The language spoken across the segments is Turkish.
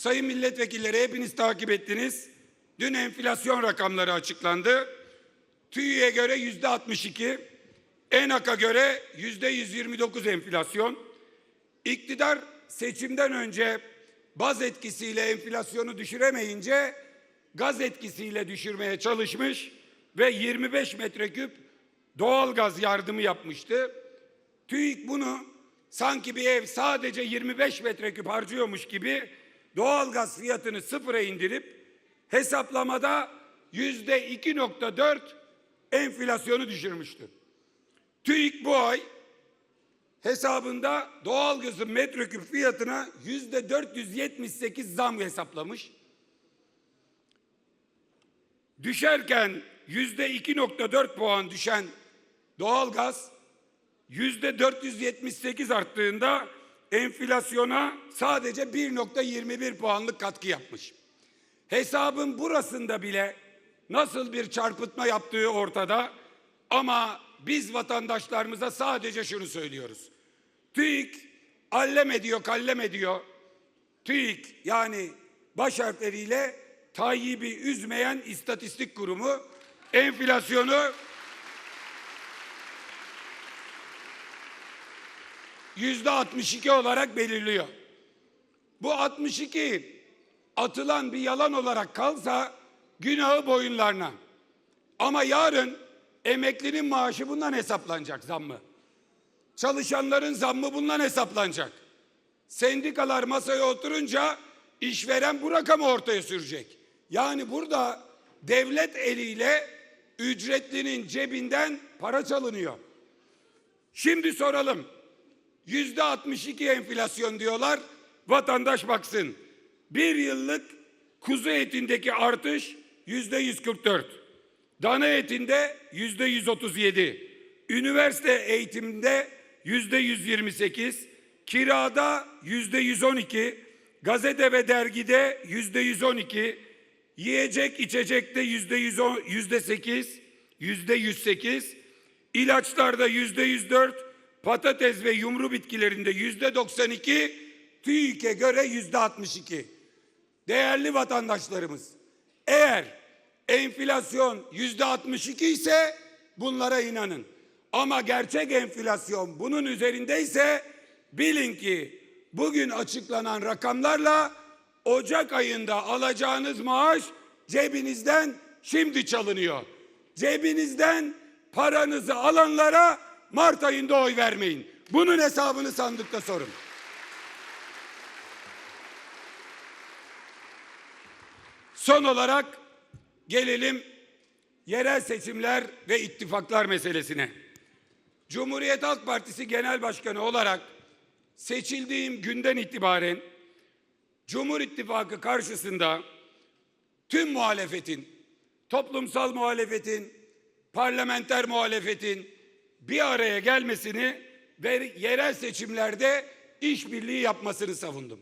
Sayın milletvekilleri hepiniz takip ettiniz. Dün enflasyon rakamları açıklandı. TÜİ'ye göre yüzde 62, ENAK'a göre yüzde 129 enflasyon. İktidar seçimden önce baz etkisiyle enflasyonu düşüremeyince gaz etkisiyle düşürmeye çalışmış ve 25 metreküp doğal gaz yardımı yapmıştı. TÜİK bunu sanki bir ev sadece 25 metreküp harcıyormuş gibi doğal gaz fiyatını sıfıra indirip hesaplamada yüzde 2.4 enflasyonu düşürmüştü. TÜİK bu ay hesabında doğalgazın metreküp fiyatına yüzde 478 zam hesaplamış. Düşerken yüzde 2.4 puan düşen doğalgaz yüzde 478 arttığında enflasyona sadece 1.21 puanlık katkı yapmış. Hesabın burasında bile nasıl bir çarpıtma yaptığı ortada ama biz vatandaşlarımıza sadece şunu söylüyoruz. TÜİK allem ediyor, kallem ediyor. TÜİK yani baş harfleriyle Tayyip'i üzmeyen istatistik kurumu enflasyonu yüzde 62 olarak belirliyor. Bu 62 atılan bir yalan olarak kalsa günahı boyunlarına. Ama yarın emeklinin maaşı bundan hesaplanacak zammı. Çalışanların zammı bundan hesaplanacak. Sendikalar masaya oturunca işveren bu rakamı ortaya sürecek. Yani burada devlet eliyle ücretlinin cebinden para çalınıyor. Şimdi soralım. Yüzde 62 enflasyon diyorlar. Vatandaş baksın. Bir yıllık kuzu etindeki artış yüzde 144. Dana etinde yüzde 137. Üniversite eğitiminde yüzde 128. Kirada yüzde 112. Gazete ve dergide yüzde 112. Yiyecek içecekte yüzde 110, yüzde 8. Yüzde 108. İlaçlarda yüzde 104. Patates ve yumru bitkilerinde yüzde 92. TÜİK'e göre yüzde 62. Değerli vatandaşlarımız, eğer enflasyon yüzde 62 ise bunlara inanın. Ama gerçek enflasyon bunun üzerindeyse bilin ki bugün açıklanan rakamlarla Ocak ayında alacağınız maaş cebinizden şimdi çalınıyor. Cebinizden paranızı alanlara Mart ayında oy vermeyin. Bunun hesabını sandıkta sorun. Son olarak gelelim yerel seçimler ve ittifaklar meselesine. Cumhuriyet Halk Partisi Genel Başkanı olarak seçildiğim günden itibaren Cumhur İttifakı karşısında tüm muhalefetin, toplumsal muhalefetin, parlamenter muhalefetin bir araya gelmesini ve yerel seçimlerde işbirliği yapmasını savundum.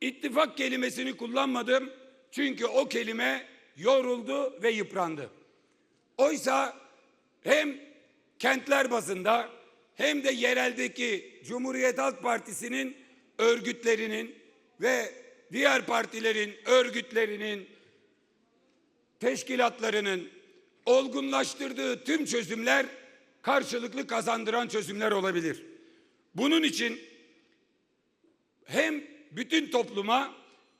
İttifak kelimesini kullanmadım çünkü o kelime yoruldu ve yıprandı. Oysa hem kentler bazında hem de yereldeki Cumhuriyet Halk Partisi'nin örgütlerinin ve diğer partilerin örgütlerinin teşkilatlarının olgunlaştırdığı tüm çözümler karşılıklı kazandıran çözümler olabilir. Bunun için hem bütün topluma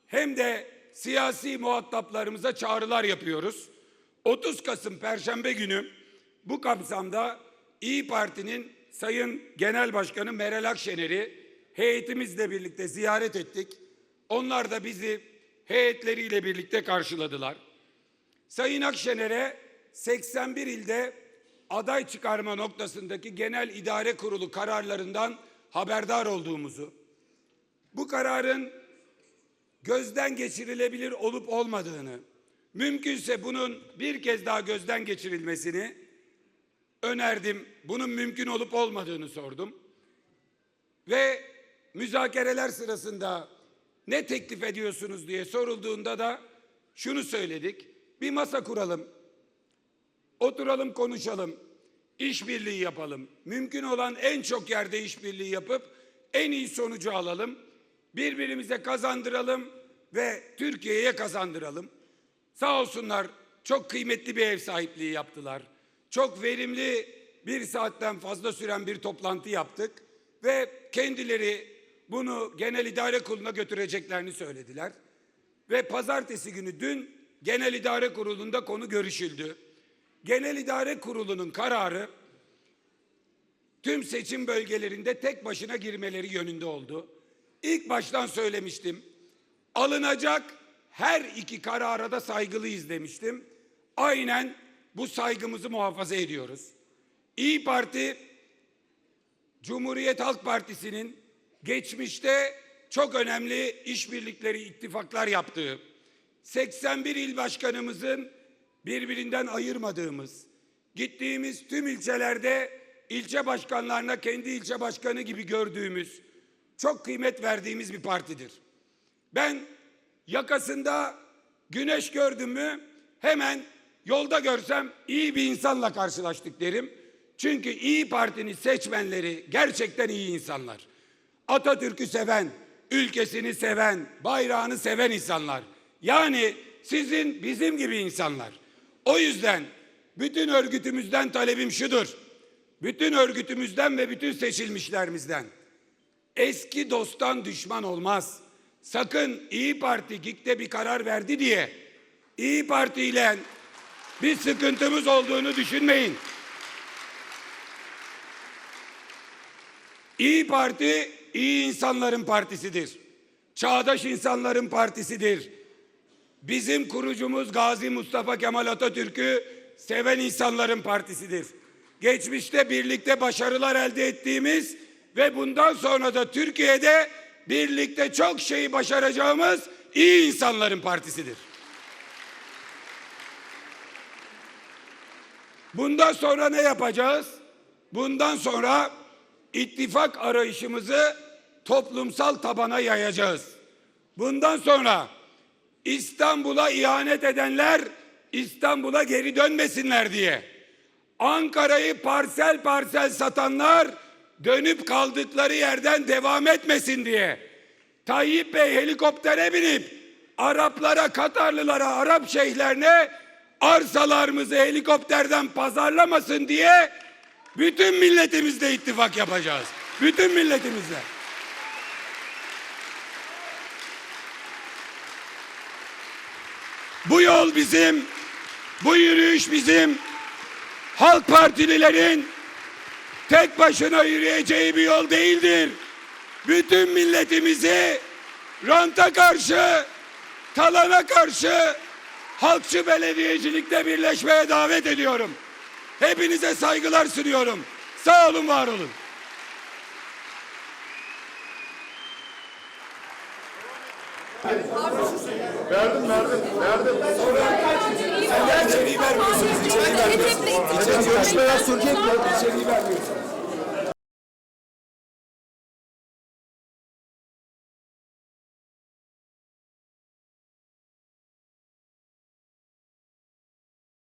hem de siyasi muhataplarımıza çağrılar yapıyoruz. 30 Kasım Perşembe günü bu kapsamda İyi Parti'nin Sayın Genel Başkanı Meral Akşener'i heyetimizle birlikte ziyaret ettik. Onlar da bizi heyetleriyle birlikte karşıladılar. Sayın Akşener'e 81 ilde aday çıkarma noktasındaki genel idare kurulu kararlarından haberdar olduğumuzu, bu kararın gözden geçirilebilir olup olmadığını, mümkünse bunun bir kez daha gözden geçirilmesini önerdim. Bunun mümkün olup olmadığını sordum. Ve müzakereler sırasında ne teklif ediyorsunuz diye sorulduğunda da şunu söyledik. Bir masa kuralım. Oturalım konuşalım. işbirliği yapalım. Mümkün olan en çok yerde işbirliği yapıp en iyi sonucu alalım. Birbirimize kazandıralım. ve Türkiye'ye kazandıralım. Sağ olsunlar çok kıymetli bir ev sahipliği yaptılar. Çok verimli bir saatten fazla süren bir toplantı yaptık ve kendileri bunu genel idare kuruluna götüreceklerini söylediler. Ve pazartesi günü dün genel idare kurulunda konu görüşüldü. Genel idare kurulunun kararı tüm seçim bölgelerinde tek başına girmeleri yönünde oldu. İlk baştan söylemiştim. Alınacak her iki karara da saygılıyız demiştim. Aynen bu saygımızı muhafaza ediyoruz. İyi Parti Cumhuriyet Halk Partisi'nin geçmişte çok önemli işbirlikleri, ittifaklar yaptığı, 81 il başkanımızın birbirinden ayırmadığımız, gittiğimiz tüm ilçelerde ilçe başkanlarına kendi ilçe başkanı gibi gördüğümüz, çok kıymet verdiğimiz bir partidir. Ben yakasında güneş gördüm mü hemen yolda görsem iyi bir insanla karşılaştık derim. Çünkü İyi Parti'nin seçmenleri gerçekten iyi insanlar. Atatürk'ü seven, ülkesini seven, bayrağını seven insanlar. Yani sizin bizim gibi insanlar. O yüzden bütün örgütümüzden talebim şudur. Bütün örgütümüzden ve bütün seçilmişlerimizden eski dosttan düşman olmaz. Sakın İyi Parti GİK'te bir karar verdi diye İyi Parti ile bir sıkıntımız olduğunu düşünmeyin. İyi Parti iyi insanların partisidir. Çağdaş insanların partisidir. Bizim kurucumuz Gazi Mustafa Kemal Atatürk'ü seven insanların partisidir. Geçmişte birlikte başarılar elde ettiğimiz ve bundan sonra da Türkiye'de birlikte çok şeyi başaracağımız iyi insanların partisidir. Bundan sonra ne yapacağız? Bundan sonra ittifak arayışımızı toplumsal tabana yayacağız. Bundan sonra İstanbul'a ihanet edenler İstanbul'a geri dönmesinler diye. Ankara'yı parsel parsel satanlar dönüp kaldıkları yerden devam etmesin diye. Tayyip Bey helikoptere binip Araplara, Katarlılara, Arap şeyhlerine arsalarımızı helikopterden pazarlamasın diye bütün milletimizle ittifak yapacağız. Bütün milletimizle. Bu yol bizim, bu yürüyüş bizim. Halk Partililerin tek başına yürüyeceği bir yol değildir. Bütün milletimizi ranta karşı, talana karşı halkçı belediyecilikte birleşmeye davet ediyorum. Hepinize saygılar sunuyorum. Sağ olun, var olun. Verdim verdim verdim. Sen içeriği vermiyorsunuz, içeriği vermiyorsunuz. İçeri görüşmeler sürecek mi? İçeriği vermiyorsunuz.